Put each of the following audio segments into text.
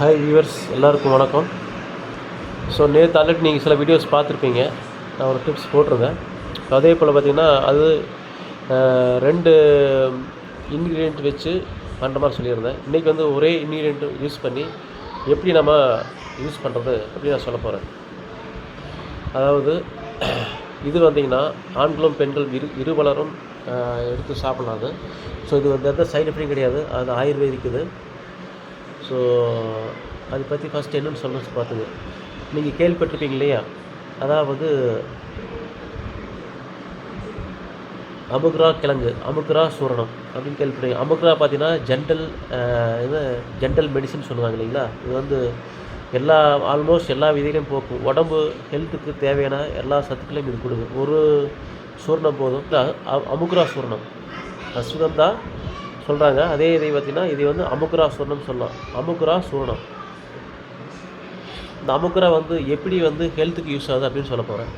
Hi viewers எல்லாருக்கும் வணக்கம். So நேற்று ஆல்ரெடி நீங்கள் சில வீடியோஸ் பார்த்துருப்பீங்க. நான் ஒரு டிப்ஸ் போட்டிருந்தேன். ஸோ அதே போல் பார்த்திங்கன்னா அது ரெண்டு இன்க்ரீடியண்ட் வச்சு பண்ணுற மாதிரி சொல்லியிருந்தேன். இன்றைக்கி வந்து ஒரே இன்க்ரீடியண்ட் யூஸ் பண்ணி எப்படி நம்ம யூஸ் பண்ணுறது அப்படி நான் சொல்ல போகிறேன் அதாவது இது வந்தீங்கன்னா ஆண்களும் பெண்கள் இரு இருபலரும் எடுத்து சாப்பிடலாம் அது. ஸோ இது வந்து எந்த சைடு எஃபெக்டும் கிடையாது. அது ஆயுர்வேதிக்குது ஸோ அதை பற்றி ஃபஸ்ட் என்னென்னு சொல்லணும்னு பார்த்துங்க நீங்கள் கேள்விப்பட்டிருப்பீங்க இல்லையா? அதாவது அமுக்ரா கிழங்கு அமுக்ரா சூரணம் அப்படின்னு கேள்விப்பட்டீங்க அமுக்ரா பார்த்தீங்கன்னா ஜென்டல் இது ஜென்டல் மெடிசன் சொல்லுவாங்க இல்லைங்களா? இது வந்து எல்லா ஆல்மோஸ்ட் எல்லா விதிகளையும் போக்கும். உடம்பு ஹெல்த்துக்கு தேவையான எல்லா சத்துக்களையும் இது கொடுக்கும். ஒரு சூர்ணம் போதும். அமுக்ரா சூர்ணம் அஸ்வகந்தா சொல்கிறாங்க அதே இதை பார்த்திங்கன்னா இது வந்து அமுக்குரா சூர்ணம் சொல்லலாம். அமுக்குரா சூர்ணம். இந்த அமுக்குரா வந்து எப்படி வந்து ஹெல்த்துக்கு யூஸ் ஆகுது அப்படின்னு சொல்ல போகிறேன்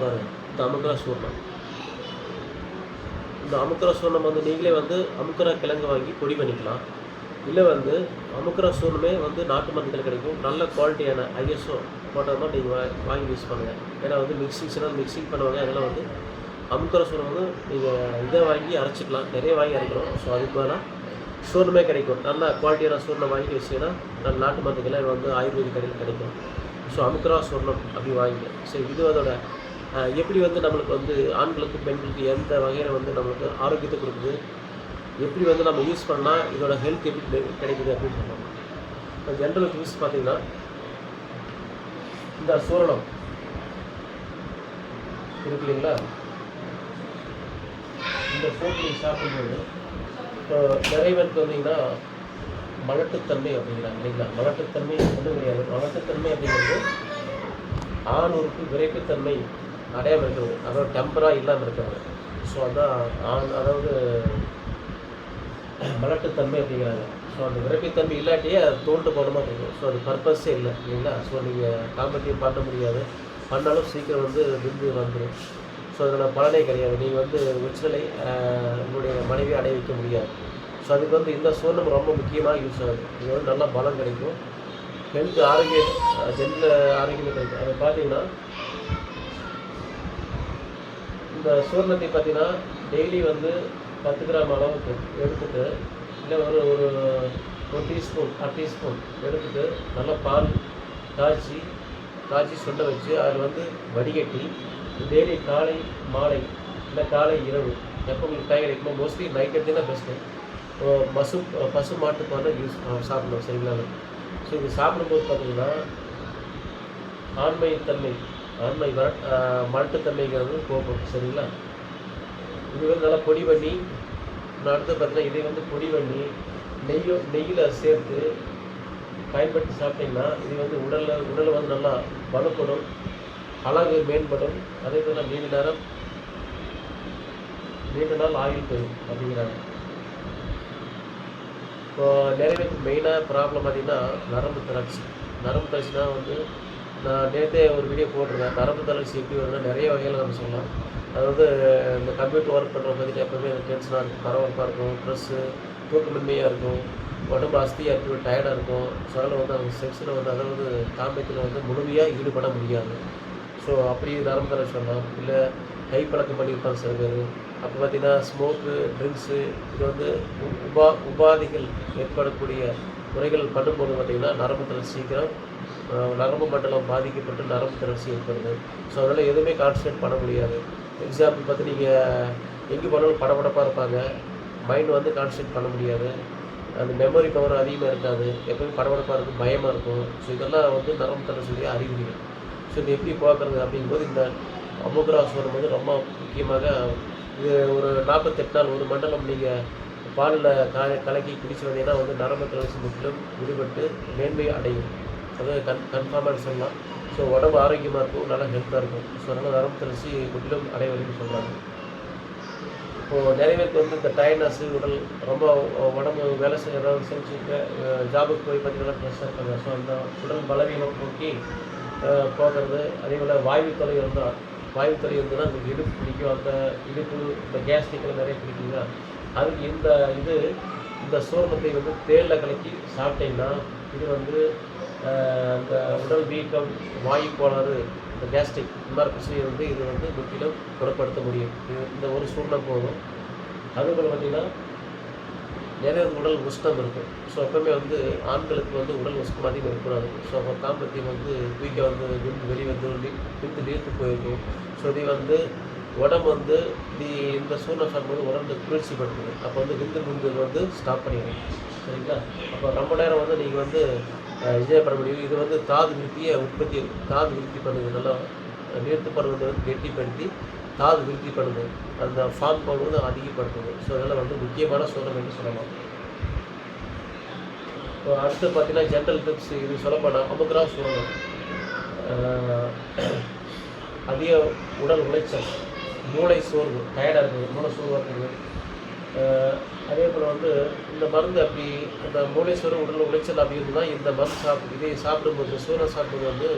பாருங்க. இந்த அமுக்குரா சூர்ணம். இந்த அமுக்குரா சூர்ணம் வந்து நீங்களே வந்து அமுக்குரா கிழங்கு வாங்கி பொடி பண்ணிக்கலாம். இல்லை வந்து அமுக்குரா சூர்ணமே வந்து நாட்டு மருந்துகள் கிடைக்கும். நல்ல குவாலிட்டியான ஐஎஸ்ஓ போட்டது நீங்கள் வா வாங்கி யூஸ் பண்ணுங்கள் ஏன்னா வந்து மிக்சிங்ஸ்னால் மிக்சிங் பண்ணுவாங்க. அதெல்லாம் வந்து அமுக்ரா சூர்ணம் வந்து நீங்கள் இதை வாங்கி அரைச்சிக்கலாம். நிறைய வாங்கி அரைக்கிறோம். ஸோ அதுக்கு பதிலாக சூர்ணமே கிடைக்கும். நல்ல குவாலிட்டியான சூர்ணம் வாங்கி வச்சிங்கன்னா நல்ல நாட்டு மருந்துகள் வந்து ஆயுர்வேதிக் கடையில் கிடைக்கும். ஸோ அமுக்கரா சூர்ணம் அப்படி வாங்கி. சரி இது அதோட எப்படி வந்து நம்மளுக்கு வந்து ஆண்களுக்கு பெண்களுக்கு எந்த வகையில் வந்து நம்மளுக்கு ஆரோக்கியத்தை கொடுக்குது? எப்படி வந்து நம்ம யூஸ் பண்ணால் இதோட ஹெல்த் எப்படி கிடைக்குது அப்படின்னு சொல்லலாம் இப்போ ஜென்ரல் யூஸ் பார்த்தீங்கன்னா இந்த சூரணம். இருக்கு இல்லைங்களா? இந்த போட்டு நீங்கள் சாப்பிடும்போது இப்போ நிறைய பேருக்கு வந்தீங்கன்னா மலட்டுத்தன்மை அப்படிங்கிறாங்க இல்லைங்களா? மலட்டுத்தன்மை ஒன்றும் கிடையாது. மலட்டுத்தன்மை அப்படிங்கிறது ஆண் உறுப்பு விரைப்புத்தன்மை அடையாமல் இருக்கிறது. அதாவது டெம்பராக இல்லாமல் இருக்கிறது. ஸோ அதான் ஆண் அதாவது மலட்டுத்தன்மை அப்படிங்கிறாங்க. ஸோ அந்த விரைப்புத்தன்மை இல்லாட்டியே அது தோண்டு போன மாதிரி இருக்கும் ஸோ அது பர்பஸே இல்லை இல்லைங்களா? ஸோ நீங்கள் காம்படிட்டிவ் பண்ண முடியாது. பண்ணாலும் சீக்கிரம் வந்து விந்து வந்துடும் ஸோ அதில் பலனே கிடையாது. நீங்கள் வந்து உச்சநிலை உங்களுடைய மனைவி அடைய வைக்க முடியாது. ஸோ அதுக்கு வந்து இந்த சூர்ணம் ரொம்ப முக்கியமாக யூஸ் ஆகுது. இது வந்து நல்லா பலம் கிடைக்கும். ஹெல்த் ஆரோக்கியம் ஜென்ல ஆரோக்கியமே கிடைக்கும். அதை பார்த்தீங்கன்னா இந்த சூர்ணத்தை பார்த்தீங்கன்னா டெய்லி வந்து பத்து கிராம் அளவுக்கு எடுத்துகிட்டு இல்லை ஒரு ஒரு ஒரு டீஸ்பூன் அரை டீஸ்பூன் எடுத்துகிட்டு நல்லா பால் காய்ச்சி காய்ச்சி சுண்ட வச்சு அதில் வந்து வடிகட்டி டெய்லி காலை மாலை இல்லை காலை இரவு. எப்போ உங்களுக்கு டைம் கிடைக்குமோ மோஸ்ட்லி நைட் எடுத்தீங்கன்னா பெஸ்ட்டு பசு பசு மாட்டுக்கு வந்து யூஸ் சாப்பிடணும் சரிங்களா? ஸோ இது சாப்பிடும்போது பார்த்தீங்கன்னா ஆண்மைத்தன்மை ஆண்மை வர மரட்டுத்தன்மைங்கிறது போகும் சரிங்களா? இது வந்து நல்லா பொடி பண்ணி நான் அடுத்து பார்த்தீங்கன்னா இதை வந்து பொடி பண்ணி நெய்யோ நெய்யில் சேர்த்து பயன்படுத்தி சாப்பிட்டீங்கன்னா இது வந்து உடலில் உடலை வந்து நல்லா வளர்க்கணும் அழகு மேம்படும். அதே போல் நீண்ட நேரம் நீண்ட நாள் ஆயுள் போயிடும் அப்படிங்கிறாங்க. இப்போ நிறைய பேருக்கு மெயினாக ப்ராப்ளம் பார்த்தீங்கன்னா நரம்பு தளர்ச்சி. நரம்பு தளர்ச்சினா வந்து நான் நேற்றே ஒரு வீடியோ போட்டிருக்கேன் நரம்பு தளர்ச்சி எப்படி வரும்னா நிறைய வகையில் நம்ம சொல்லலாம். அதாவது இந்த கம்ப்யூட்டர் ஒர்க் பண்ணுற மாதிரி எப்போவுமே டென்ஷனாக இருக்கும். பரபரப்பாக இருக்கும். ட்ரெஸ்ஸு தூக்கமின்மையாக இருக்கும். உடம்பு அஸ்தியாக இருக்கும். டயர்டாக இருக்கும். ஸோ அதில் வந்து அவங்க செக்ஸில் வந்து அதாவது காமியத்தில் வந்து முழுமையாக ஈடுபட முடியாது. ஸோ அப்படி நரம்பு தர சொல்லலாம் இல்லை கை பழக்கம் பண்ணியிருப்பாங்க சில பேர். அப்போ பார்த்தீங்கன்னா ஸ்மோக்கு ட்ரிங்க்ஸு இது வந்து உபா உபாதைகள் ஏற்படக்கூடிய முறைகள் பண்ணும்போது பார்த்திங்கன்னா நரம்பு தளர்ச்சி சீக்கிரம் நரம்பு மண்டலம் பாதிக்கப்பட்டு நரம்பு தளர்ச்சி ஏற்படுது. ஸோ அதனால் எதுவுமே கான்சன்ட்ரேட் பண்ண முடியாது. எக்ஸாம்பிள் பார்த்து நீங்கள் எங்கே போனாலும் படபடப்பாக இருப்பாங்க. மைண்ட் வந்து கான்சன்ட்ரேட் பண்ண முடியாது. அந்த மெமரி பவர் அதிகமாக இருக்காது. எப்பவுமே படபடப்பாக இருக்கும் பயமாக இருக்கும். ஸோ இதெல்லாம் வந்து நரம்பு தளர்ச்சியுடைய அறிகுறிகள். ஸோ இது எப்படி பார்க்குறது அப்படிங்கும்போது இந்த அமுக்ரா வந்து ரொம்ப முக்கியமாக இது ஒரு நாற்பத்தெட்டு நாள் ஒரு மண்டலம் நீங்கள் பாலில் காய கலக்கி குடிச்சு வந்தீங்கன்னா வந்து நரம்பு தளர்ச்சி முற்றிலும் விடுபட்டு மேன்மை அடையும். அது கன் கன்ஃபார்மாக சொல்லலாம். ஸோ உடம்பு ஆரோக்கியமாக இருக்கும் நல்லா ஹெல்த்தாக இருக்கும். ஸோ அதனால் நரம்பு தளர்ச்சி முற்றிலும் அடைவதுன்னு சொல்கிறாங்க இப்போது நிறைய பேருக்கு வந்து இந்த டயர்னஸ் உடல் ரொம்ப உடம்பு வேலை செய்ய ஏதாவது செஞ்சுட்டு ஜாபுக்கு போய் பார்த்தீங்கன்னா ப்ரெஷ்ஷாக இருக்காங்க. ஸோ அந்த உடல் பலவீனம் போக்கி போகிறது அதே போல் வாயு தொலை இருந்தால் வாயு தொலை இருந்ததுன்னா அந்த இடுப்பு பிடிக்கும். அந்த இடுப்பு இந்த கேஸ்ட்ரிக்கில் நிறைய பிடிக்குங்க அதுக்கு இந்த இது இந்த சூரணத்தை வந்து தேனில் கலக்கி சாப்பிட்டீங்கன்னா இது வந்து இந்த உடல் வீக்கம் வாயு கோளாறு இந்த கேஸ்ட்ரிக் இந்த மாதிரி பிரச்சனையை வந்து இது வந்து முற்றிலும் குணப்படுத்த முடியும். இது இந்த ஒரு சூழ்நிலை போதும். அதுபோல் பார்த்தீங்கன்னா நிறைய உடல் உஷ்ணம் இருக்கும் ஸோ எப்பவுமே வந்து ஆண்களுக்கு வந்து உடல் உஷ்ணம் அதிகம் இருக்கக்கூடாது. ஸோ அப்போ தாம்பத்தியம் வந்து வீக்கை வந்து விந்து வெளியே வந்து நீ- விந்து நீர்த்து போயிருக்கும் ஸோ இது வந்து உடம்பு வந்து நீ இந்த சூழ்நிலை சாப்பிடும்போது உடம்பு குளிர்ச்சி படுத்துது. அப்போ வந்து விந்து விந்து வந்து ஸ்டாப் பண்ணிடும் சரிங்களா? அப்போ ரொம்ப நேரம் வந்து நீங்கள் வந்து என்ஜாய் பண்ண முடியும். இது வந்து தாது விருத்தியை உற்பத்தி தாது விருத்தி பண்ணுது. நல்லா நீர்த்து பருவத்தை வந்து கெட்டிப்படுத்தி தாது விருத்தி பண்ணுது அந்த ஃபார்ம் பவர் அதிகப்படுத்துது. ஸோ இதெல்லாம் வந்து முக்கியமான சோதனை என்று சொல்லலாம். இப்போ அடுத்து பார்த்தீங்கன்னா ஜென்ரல் டிப்ஸ் இது சொல்லப்போனால் அமுக்ரா சூரணம் அதிக உடல் உளைச்சல் மூளை சோர்வு டயர்டாக இருக்குது மூளை சோர்வாக இருக்குது அதே போல் வந்து இந்த மருந்து அப்படி அந்த மூளை உடல் உளைச்சல் அப்படி இருந்தால் இந்த மருந்து சாப்பிடு இதை சாப்பிடும்போது சூரணம் சாப்பிடும்போது வந்து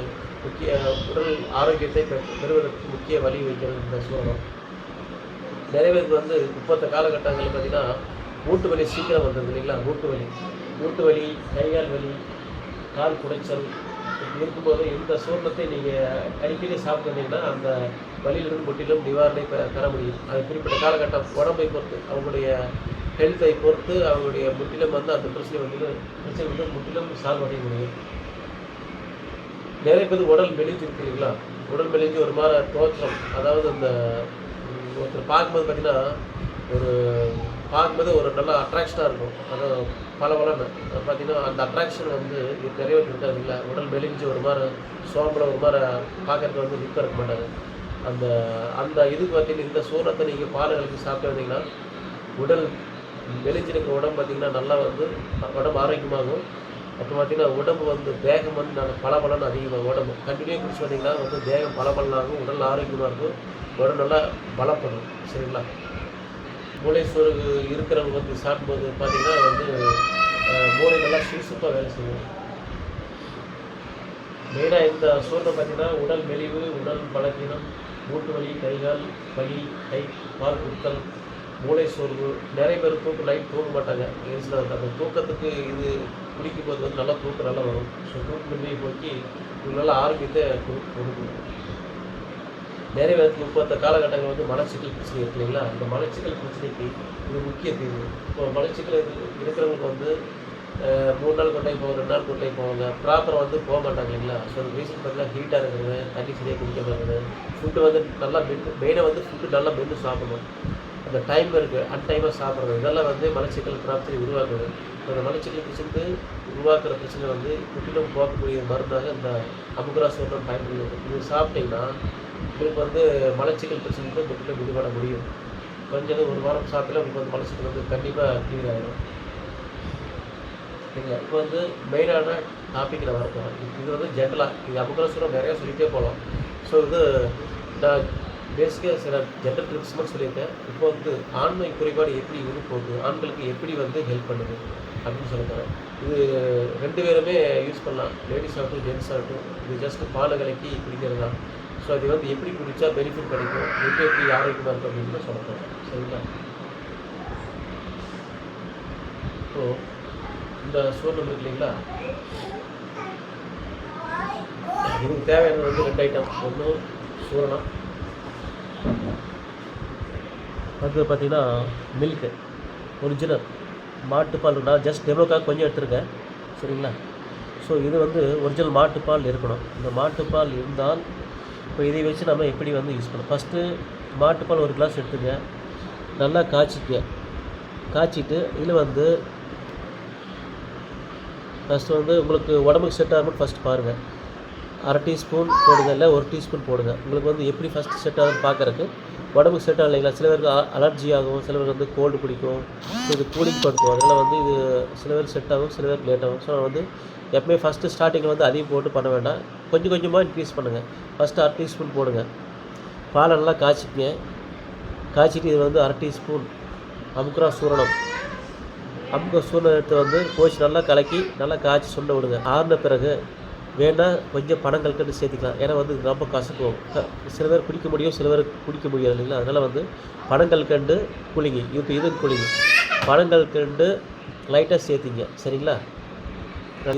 முக்கிய உடல் ஆரோக்கியத்தை பெறுவதற்கு முக்கிய வழி வைக்கிறது இந்த சூரணம். நிறைய பேருக்கு வந்து இப்போத்த காலகட்டங்களில் பார்த்தீங்கன்னா மூட்டு வலி சீக்கிரம் வந்தது இல்லைங்களா? மூட்டு வலி. மூட்டு வலி கைகால் வலி கால் குடைச்சல் இருக்கும்போது இந்த சூர்ணத்தை நீங்கள் அடிக்கடி சாப்பிட்டு அந்த வழியிலிருந்து முற்றிலும் நிவாரணை பெற முடியும். அது குறிப்பிட்ட காலகட்டம் உடம்பை பொறுத்து அவங்களுடைய ஹெல்த்தை பொறுத்து அவங்களுடைய முற்றிலும் வந்து அந்த பிரச்சனை வந்து பிரச்சனை வந்து முற்றிலும் சால்வ் அடைய முடியும். நிறைய பேர் உடல் மெலிஞ்சு இருக்கிறீங்களா? உடல் மெலிஞ்சு ஒரு மாதிரி தோற்றம். அதாவது அந்த ஒருத்தர் பார்க்கும்போது பார்த்தீங்கன்னா ஒரு பார்க்கும்போது ஒரு நல்ல அட்ராக்ஷனாக இருக்கும். அதாவது பல பலன்னு பார்த்தீங்கன்னா அந்த அட்ராக்ஷன் வந்து நிறைய பேர் இருக்காது இல்லை? உடல் மெலிஞ்சு ஒரு மாதிரி சோம்பல ஒரு மாதிரி பார்க்கறதுக்கு வந்து லுக்காக இருக்க மாட்டாங்க. அந்த அந்த இதுக்கு பார்த்தீங்கன்னா இந்த சூரத்தை நீங்கள் பால் கலக்கி சாப்பிட்டு வந்தீங்கன்னா உடல் மெலிஞ்சிருக்கிற உடம்பு பார்த்தீங்கன்னா நல்லா வந்து உடம்பு ஆரோக்கியமாகும். அப்புறம் பார்த்தீங்கன்னா உடம்பு வந்து தேகம் வந்து நல்ல பளபளன்னு அதிகமாகும். உடம்பு கண்டினியூ குடிச்சு வந்தீங்கன்னா வந்து தேகம் பலபலனாகும் உடல் ஆரோக்கியமாக இருக்கும் உடல் நல்லா பலப்படும். சரிங்களா? மூளை சோறு இருக்கிறவங்க வந்து சாப்பிடும்போது பார்த்தீங்கன்னா வந்து அஹ், மூளை நல்லா சுறுசுறுப்பாக வேலை செய்யும். மெயினாக இந்த சோறில் பார்த்தீங்கன்னா உடல் மெலிவு உடல் பலவீனம் மூட்டு வலி கைகால் வலி கை பால் குத்தல் மூளை சோர்வு. நிறைய பேர் தூக்கம் நைட் தூங்க மாட்டாங்க. ஏசில் அந்த தூக்கத்துக்கு இது குடிக்கும் போது வந்து நல்லா தூக்கம் நல்லா வரும். ஸோ தூக்கமின்மையை போக்கி இது நல்ல ஆரோக்கியத்தை கொடு- கொடுக்கும் நிறைய பேருக்கு இப்போத்த காலகட்டங்கள் வந்து மலச்சிக்கல் பிரச்சனை இருக்கு இல்லைங்களா? அந்த மலச்சிக்கல் பிரச்சனைக்கு இது முக்கிய தீர்வு. இப்போ மலச்சிக்கல் இருக்கிறவங்களுக்கு வந்து மூணு நாள் கொண்டே போவாங்க ரெண்டு நாள் கொண்டே போவாங்க ப்ராப்பராக வந்து போக மாட்டாங்க இல்லைங்களா? ஸோ அந்த ரீசன் பார்த்தீங்கன்னா ஹீட்டாக இருக்கிறது தண்ணி சரியாக குடிக்க மாட்டேங்குது ஃபுட்டு வந்து நல்லா மென்று மெயினாக வந்து ஃபுட்டு நல்லா மென்று சாப்பிடணும். அந்த டைம் இருக்குது அன்டைமாக சாப்பிட்றது. இதெல்லாம் வந்து மலச்சிக்கல் பிராப்தி உருவாக்குது. அந்த மலச்சிக்கல் பிரச்சனை உருவாக்குற பிரச்சனை வந்து முற்றிலும் போகக்கூடிய மருந்தாக இந்த அமுகரா சோற்றம் பயன்படுகிறது. இது சாப்பிட்டிங்கன்னா உங்களுக்கு வந்து மலச்சிக்கல் பிரச்சனை வந்து முற்றிலும் விடுபட முடியும். கொஞ்சம் ஒரு வாரம் சாப்பிட்டா உங்களுக்கு வந்து மலச்சிக்கல் வந்து கண்டிப்பாக கிளியர் ஆகிடும் சரிங்களா இப்போ வந்து மெயினான டாப்பிக்கில் வரப்போம் இது வந்து ஜென்ரலாக இது அப்புறம் சொல்ல நிறையா சொல்லிகிட்டே போகலாம் ஸோ இது நான் பேசிக்காக சில ஜென்ரல் ட்ரிப்ஸ் மட்டும் சொல்லியிருக்கேன். இப்போ வந்து ஆண்மை குறைபாடு எப்படி இது போகுது? ஆண்களுக்கு எப்படி வந்து ஹெல்ப் பண்ணுது? அப்படின்னு சொல்ல போகிறேன் இது ரெண்டு பேருமே யூஸ் பண்ணலாம். லேடிஸ் ஆகட்டும் ஜென்ஸ் ஆகட்டும். இது ஜஸ்ட் பாலை கலக்கி குடிக்கிறது தான் ஸோ அது வந்து எப்படி குடித்தா பெனிஃபிட் கிடைக்கும்? எப்படி எப்படி ஆரோக்கியமாக இருக்கும் அப்படின்னு சொல்ல போகிறேன் சரிங்களா? ஸோ இந்த சூழ்நிலை இருக்கு இல்லைங்களா? இதுக்கு தேவையானது வந்து ரெண்டு ஐட்டம் ஒன்று சூரணம் அடுத்தது பார்த்தீங்கன்னா மில்க்கு ஒரிஜினல் மாட்டுப்பால் நான் ஜஸ்ட் டெமோக்காக கொஞ்சம் எடுத்துருக்கேன். சரிங்களா? ஸோ இது வந்து ஒரிஜினல் மாட்டுப்பால் இருக்கணும். இந்த மாட்டுப்பால் இருந்தால் இப்போ இதை வச்சு நம்ம எப்படி வந்து யூஸ் பண்ணணும் ஃபஸ்ட்டு மாட்டுப்பால் ஒரு கிளாஸ் எடுத்துங்க. நல்லா காய்ச்சிக்க. காய்ச்சிட்டு இதில் வந்து ஃபஸ்ட்டு வந்து உங்களுக்கு உடம்புக்கு செட் ஆகும்னு ஃபஸ்ட் பாருங்கள் அரை டீஸ்பூன் போடுங்க இல்லை ஒரு டீஸ்பூன் போடுங்க. உங்களுக்கு வந்து எப்படி ஃபஸ்ட்டு செட் ஆகுதுன்னு பார்க்கறக்கு உடம்புக்கு செட் ஆகும் இல்லைங்களா சில பேருக்கு அலர்ஜி ஆகும் சில பேருக்கு வந்து கோல்டு பிடிக்கும். ஸோ இது கூலிங் படுத்தும் அதனால் வந்து இது சில பேர் செட் ஆகும் சில பேருக்கு லேட் ஆகும். ஸோ வந்து எப்பவுமே ஃபஸ்ட்டு ஸ்டார்டிங்கில் வந்து அதிகம் போட்டு பண்ண வேண்டாம். கொஞ்சம் கொஞ்சமாக இன்க்ரீஸ் பண்ணுங்கள் ஃபஸ்ட்டு அரை டீஸ்பூன் போடுங்க. பாலை நல்லா காய்ச்சிக்கங்க. காய்ச்சிட்டு இது வந்து அரை டீஸ்பூன் அமுக்குரா சூரணம். அமுக்க சூரணம் எடுத்து வந்து கோச்சு நல்லா கலக்கி நல்லா காய்ச்சி சுண்ட விடுங்க. ஆறின பிறகு வேணால் கொஞ்சம் பனங்கல்கண்டு சேர்த்திக்கலாம். ஏன்னா வந்து இது ரொம்ப கசக்கும். சில பேர் குடிக்க முடியும் சில பேர் குடிக்க முடியாது இல்லைங்களா? அதனால் வந்து பனங்கல்கண்டு குளிங்க. இப்போ இது குளிங்கி. பனங்கல்கண்டு லைட்டாக சேர்த்திங்க. சரிங்களா?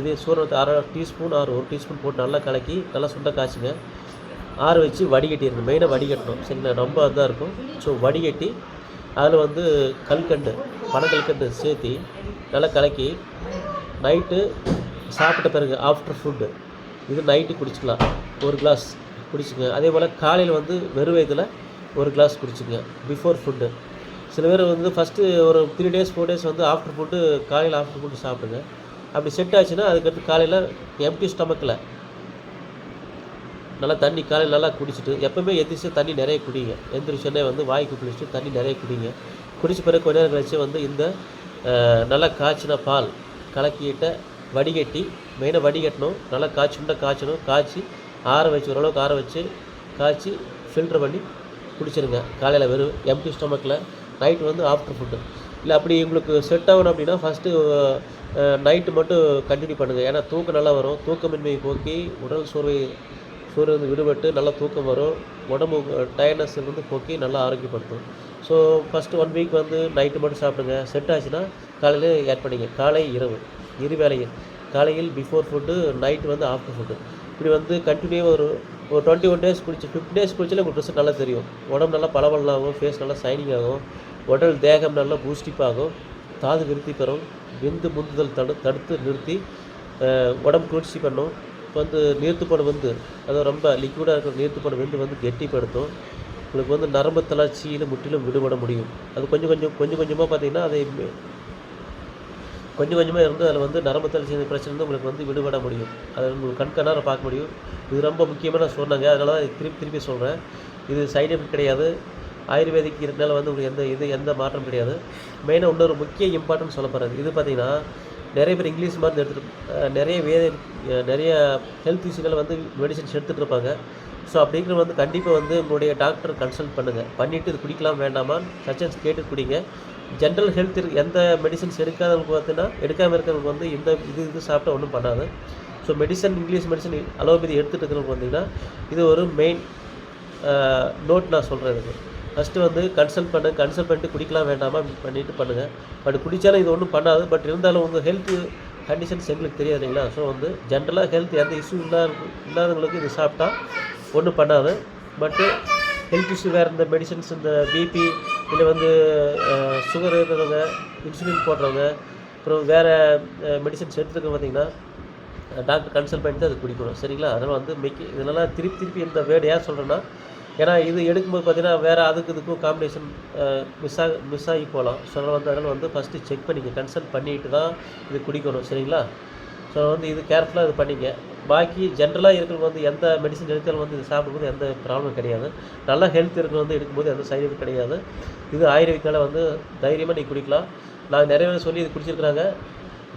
இது சூரணத்தை அரை டீஸ்பூன் ஆறு ஒரு டீஸ்பூன் போட்டு நல்லா கலக்கி நல்லா சுண்ட காய்ச்சுங்க. ஆற வச்சு வடிகட்டிடணும். மெயினாக வடிகட்டணும். சரிங்களா? ரொம்ப இதாக இருக்கும். ஸோ வடிகட்டி அதில் வந்து கல்கண்டு பனக்கல்கண்டு சேர்த்தி நல்லா கலக்கி நைட்டு சாப்பிட்ட பிறகு ஆஃப்டர் ஃபுட்டு இது நைட்டு குடிச்சிக்கலாம். ஒரு கிளாஸ் குடிச்சுங்க. அதே போல் காலையில் வந்து வெறும் வயதில் ஒரு கிளாஸ் குடிச்சுங்க. பிஃபோர் ஃபுட்டு சில பேர் வந்து ஃபஸ்ட்டு ஒரு த்ரீ டேஸ் ஃபோர் டேஸ் வந்து ஆஃப்டர் ஃபுட்டு காலையில் ஆஃப்டர் ஃபுட்டு சாப்பிடுங்க. அப்படி செட் ஆச்சுன்னா அதுக்கடுத்து காலையில் எம்டி ஸ்டமக்கில் நல்லா தண்ணி காலையில் நல்லா குடிச்சிட்டு எப்போவுமே எந்திரிச்சு தண்ணி நிறைய குடிங்க. எந்திரிச்சோடனே வந்து வாய்க்கு குளிச்சுட்டு தண்ணி நிறைய குடிங்க. குடிச்ச பிறகு கொஞ்ச நேரம் கழிச்சு வந்து இந்த நல்லா காய்ச்சின பால் கலக்கிட்ட வடிகட்டி மெயினாக வடிகட்டணும். நல்லா காய்ச்சுண்டா காய்ச்சணும். காய்ச்சி ஆற வச்சு ஓரளவுக்கு ஆற வச்சு காய்ச்சி ஃபில்டர் பண்ணி குடிச்சிருங்க. காலையில் வெறும் எம்டி ஸ்டொமக்கில் நைட் வந்து ஆஃப்டர் ஃபுட்டு இல்லை அப்படி உங்களுக்கு செட் ஆகணும் அப்படின்னா ஃபஸ்ட்டு நைட்டு மட்டும் கண்டினியூ பண்ணுங்கள் ஏன்னா தூக்கம் நல்லா வரும். தூக்கமின்மையை போக்கி உடல் சோர்வை சோர்வு வந்து விடுபட்டு நல்லா தூக்கம் வரும். உடம்பு டயர்னஸ் வந்து போக்கி நல்லா ஆரோக்கியப்படுத்தும். ஸோ ஃபஸ்ட்டு ஒன் வீக் வந்து நைட்டு மட்டும் சாப்பிடுங்க. செட் ஆச்சுன்னா காலையில் ஆட் பண்ணிங்க. காலை இரவு. இரு வேலையில் காலையில் பிஃபோர் ஃபுட்டு நைட்டு வந்து ஆஃப்டர் ஃபுட்டு இப்படி வந்து கண்டினியூ ஒரு ஒரு டுவெண்ட்டி ஒன் டேஸ் குடிச்சு ஃபிஃப்டி டேஸ் குடிச்சாலே உங்களுக்கு ரிசல்ட் நல்லா தெரியும். உடம்பு நல்லா பளபளனாகும் ஃபேஸ் நல்லா ஷைனிங் ஆகும். உடல் தேகம் நல்லா பூஸ்டிப் ஆகும். தாது விருத்தி பெறும். விந்து முந்துதல் தடு தடுத்து நிறுத்தி உடம்பு குளிர்ச்சி பண்ணும். இப்போ வந்து நீர்த்துப்படு வந்து அது ரொம்ப லிக்விடாக இருக்கிற நீர்த்துப்படு வந்து வந்து கெட்டிப்படுத்தும். உங்களுக்கு வந்து நரம்பு தளர்ச்சியில் முற்றிலும் விடுபட முடியும். அது கொஞ்சம் கொஞ்சம் கொஞ்சம் கொஞ்சமாக பார்த்தீங்கன்னா அதை கொஞ்சம் கொஞ்சமாக இருந்து அதில் வந்து நரம்பு தளர்ச்சி பிரச்சனை வந்து உங்களுக்கு வந்து விடுபட முடியும். அதை உங்களுக்கு கண்கண்ணால் பார்க்க முடியும். இது ரொம்ப முக்கியமாக நான் சொன்னாங்க. அதனால தான் திருப்பி திருப்பி சொல்கிறேன் இது சைடு எஃபெக்ட் கிடையாது. ஆயுர்வேதிக் இருக்கனால வந்து உங்களுக்கு எந்த இது எந்த மாற்றம் கிடையாது. மெயினாக இன்னொரு முக்கிய இம்பார்ட்டன்ட் சொல்ல போகிறது இது பார்த்திங்கன்னா நிறைய பேர் இங்கிலீஷ் மருந்து எடுத்துகிட்டு நிறைய வே நிறைய ஹெல்த் இஷ்யூகள் வந்து மெடிசன்ஸ் எடுத்துகிட்டு இருப்பாங்க. ஸோ அப்படிங்கிற வந்து கண்டிப்பாக வந்து உங்களுடைய டாக்டர் கன்சல்ட் பண்ணுங்கள் பண்ணிவிட்டு இது குடிக்கலாம் வேண்டாமா? சஜஷன்ஸ் கேட்டு குடிங்க. ஜென்ரல் ஹெல்த் எந்த மெடிசன்ஸ் எடுக்காதவங்களுக்கு பார்த்தீங்கன்னா எடுக்காமல் இருக்கிறவங்களுக்கு வந்து இந்த இது இது சாப்பிட்டா ஒன்றும் பண்ணாது. So medicine English medicine allopathy எடுத்துகிட்டு இருக்கிறவங்க பார்த்தீங்கன்னா இது ஒரு மெயின் நோட் நான் சொல்கிறேன் இதுக்கு. ஃபஸ்ட்டு வந்து கன்சல்ட் பண்ணு கன்சல்ட் பண்ணிட்டு குடிக்கலாம் வேண்டாமா அப்படி பண்ணிட்டு பண்ணுங்கள் பட் குடித்தாலும் இது ஒன்றும் பண்ணாது. பட் இருந்தாலும் உங்கள் ஹெல்த்து கண்டிஷன்ஸ் எங்களுக்கு தெரியாது இல்லைங்களா ஸோ வந்து ஜென்ரலாக ஹெல்த் எந்த இஷ்யூ இல்லாத இல்லாதவங்களுக்கு இது சாப்பிட்டா ஒன்றும் பண்ணாது. பட்டு ஹெல்த் இஷ்யூ வேறு இந்த மெடிசன்ஸ் இந்த பிபி இல்லை வந்து சுகர் இருக்கிறவங்க இன்சுலின் போடுறவங்க அப்புறம் வேறு மெடிசன்ஸ் எடுத்துக்க பார்த்தீங்கன்னா டாக்டர் கன்சல்ட் பண்ணிட்டு அது குடிக்கணும். சரிங்களா? அதனால் வந்து மிக்க இதெல்லாம் திருப்பி திருப்பி இந்த வேர்டு ஏன் சொல்கிறேன்னா ஏன்னா இது எடுக்கும்போது பார்த்தீங்கன்னா வேறு அதுக்கு இதுக்கும் காம்பினேஷன் மிஸ் ஆக மிஸ் ஆகி போகலாம். ஸோ அதனால் வந்து அதனால் வந்து ஃபஸ்ட்டு செக் பண்ணிங்க கன்சல்ட் பண்ணிட்டு தான் இது குடிக்கணும். சரிங்களா? ஸோ வந்து இது கேர்ஃபுல்லாக இது பண்ணிங்க. பாக்கி ஜென்ரலாக இருக்கிறவங்க வந்து எந்த மெடிசன் எடுத்தாலும் வந்து இது சாப்பிடும்போது எந்த ப்ராப்ளம் கிடையாது. நல்லா ஹெல்த் இருக்கிறவங்க வந்து எடுக்கும்போது எந்த சைடு எஃபெக்ட் கிடையாது. இது ஆயுர்வேதிக்கால வந்து தைரியமாக நீ குடிக்கலாம். நான் நிறைய பேர் சொல்லி இது குடிச்சிருக்கிறாங்க.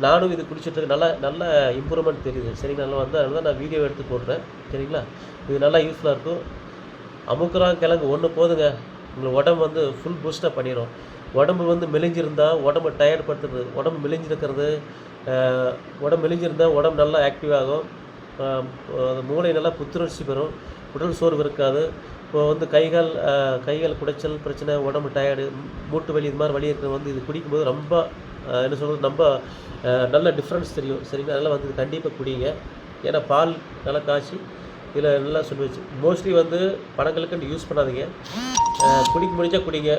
நானும் இது குடிச்சிட்டு நல்லா நல்ல நல்ல இம்ப்ரூவ்மெண்ட் தெரியுது. சரிங்களா? நல்லா வந்து அதனால தான் நான் வீடியோ எடுத்து போடுறேன். சரிங்களா? இது நல்லா யூஸ்ஃபுல்லாக இருக்கும். அமுக்குறான் கிழங்கு ஒன்று போதுங்க. உங்களுக்கு உடம்பு வந்து ஃபுல் பூஸ்டப் பண்ணிடும் உடம்பு வந்து மெலிஞ்சிருந்தால் உடம்பு டயர்ட் படுத்துறது உடம்பு மெலிஞ்சிருக்கிறது உடம்பு மெலிஞ்சிருந்தால் உடம்பு நல்லா ஆக்டிவ் ஆகும். அது மூளை நல்லா புத்துணர்ச்சி பெறும். உடல் சோர்வு இருக்காது. இப்போ வந்து கைகால் கைகள் கைகால் குடைச்சல் பிரச்சனை உடம்பு டயர்டு மூட்டு வலி இது மாதிரி வலி இருக்கிறது வந்து இது குடிக்கும்போது ரொம்ப என்ன சொல்கிறது ரொம்ப நல்ல டிஃப்ரென்ஸ் தெரியும். சரிங்களா? அதனால் வந்து இது கண்டிப்பாக குடிங்க. ஏன்னா பால் நல்லா காய்ச்சி இதில் நல்லா சொல்லிச்சு மோஸ்ட்லி வந்து பணங்களுக்குன்னு யூஸ் பண்ணாதீங்க. குடிக்க முடிஞ்சால் குடிங்க.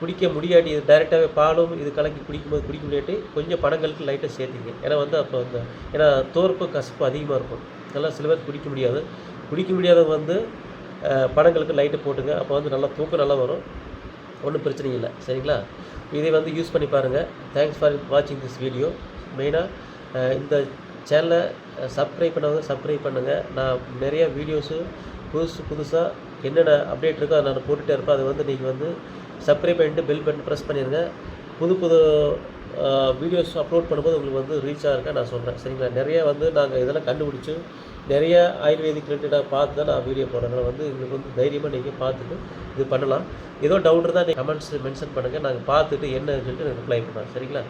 குடிக்க முடியாட்டி இது டைரெக்டாகவே பாலும் இது கலக்கி குடிக்கும்போது குடிக்க முடியாட்டி கொஞ்சம் பணங்களுக்கு லைட்டாக சேர்த்திங்க. ஏன்னா வந்து அப்போ வந்து ஏன்னா தோற்பு கசப்பு அதிகமாக இருக்கும். அதெல்லாம் சில பேர் குடிக்க முடியாது. குடிக்க முடியாதவங்க வந்து படங்களுக்கு பணங்களுக்கு லைட்டை போட்டுங்க. அப்போ வந்து நல்லா தூக்கம் நல்லா வரும். ஒன்றும் பிரச்சனை இல்லை. சரிங்களா? இதை வந்து யூஸ் பண்ணி பாருங்கள் தேங்க்ஸ் ஃபார் வாட்சிங் திஸ் வீடியோ மெயினாக இந்த சேனலை சப்ஸ்கிரைப் பண்ணவங்க சப்ஸ்கிரைப் பண்ணுங்கள் நான் நிறைய வீடியோஸு புதுசு புதுசாக என்னென்ன அப்டேட் இருக்கோ அதை நான் போட்டுகிட்டே இருப்பேன். அதை வந்து நீங்கள் வந்து சப்ஸ்கிரைப் பண்ணிட்டு பெல் பட்டன் ப்ரெஸ் பண்ணிடுங்க புது புது வீடியோஸ் அப்லோட் பண்ணும்போது உங்களுக்கு வந்து ரீச் ஆகிருக்க நான் சொல்கிறேன் சரிங்களா? நிறைய வந்து நாங்கள் இதெல்லாம் கண்டுபிடிச்சி நிறைய ஆயுர்வேதிக் ரிலேட்டடாக பார்த்து தான் நான் வீடியோ போடுறேன். வந்து எங்களுக்கு வந்து தைரியமாக நீங்கள் பார்த்துட்டு இது பண்ணலாம். ஏதோ டவுட் இருந்தால் நீங்கள் கமெண்ட்ஸ் மென்ஷன் பண்ணுங்கள் நாங்கள் பார்த்துட்டு என்னன்னு சொல்லிட்டு ரிப்ளை பண்ணுறோம் சரிங்களா?